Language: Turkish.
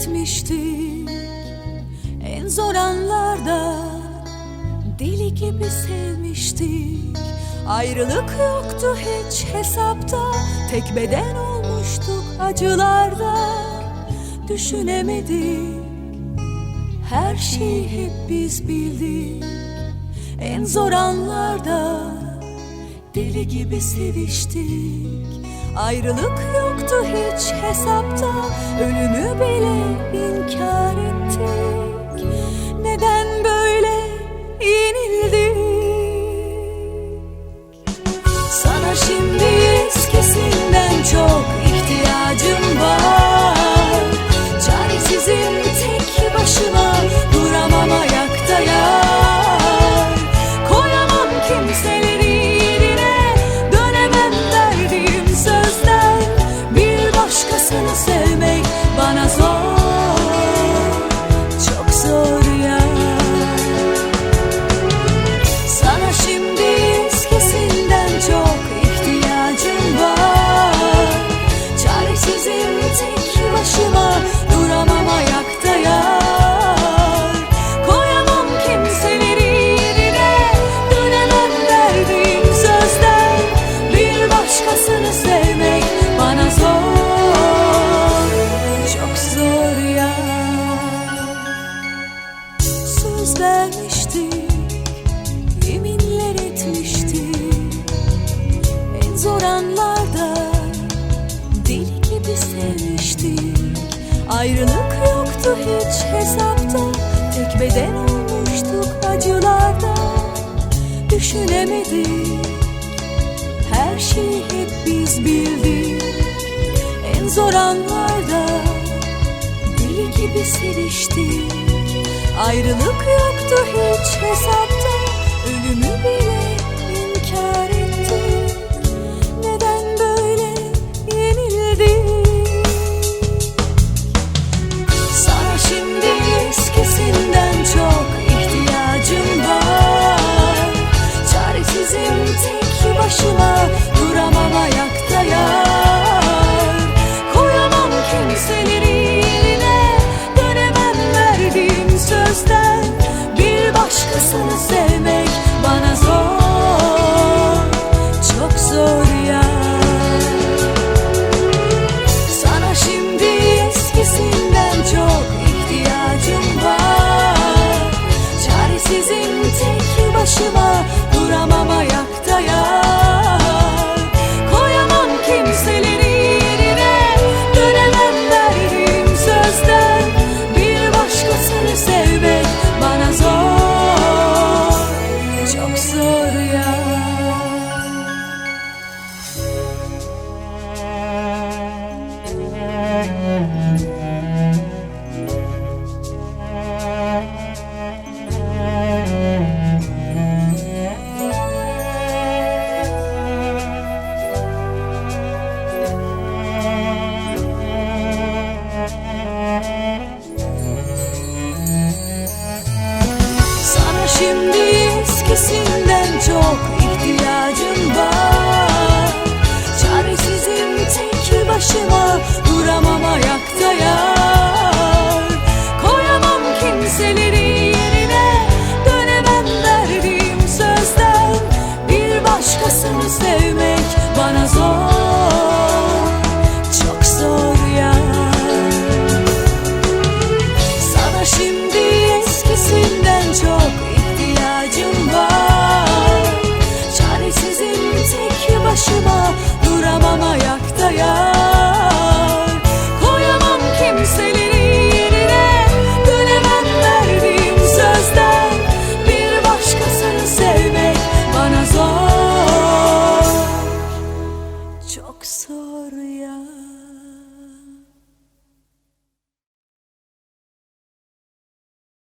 etmiştik. En zor anlarda deli gibi sevmiştik. Ayrılık yoktu hiç hesapta Tek beden olmuştuk acılarda. Düşünemedik her şeyi hep biz bildik. En zor anlarda Deli gibi seviştik Ayrılık yoktu hiç hesapta Ölümü bile inkar ettik. Neden Söz vermiştik yeminler etmiştik. En zor anlarda deli gibi sevmiştik Ayrılık yoktu hiç hesapta Tek beden olmuştuk acılarda. Düşünemedik her şeyi hep biz bildik. En zor anlarda deli gibi seviştik Ayrılık yoktu hiç hesapta. Ölümü bile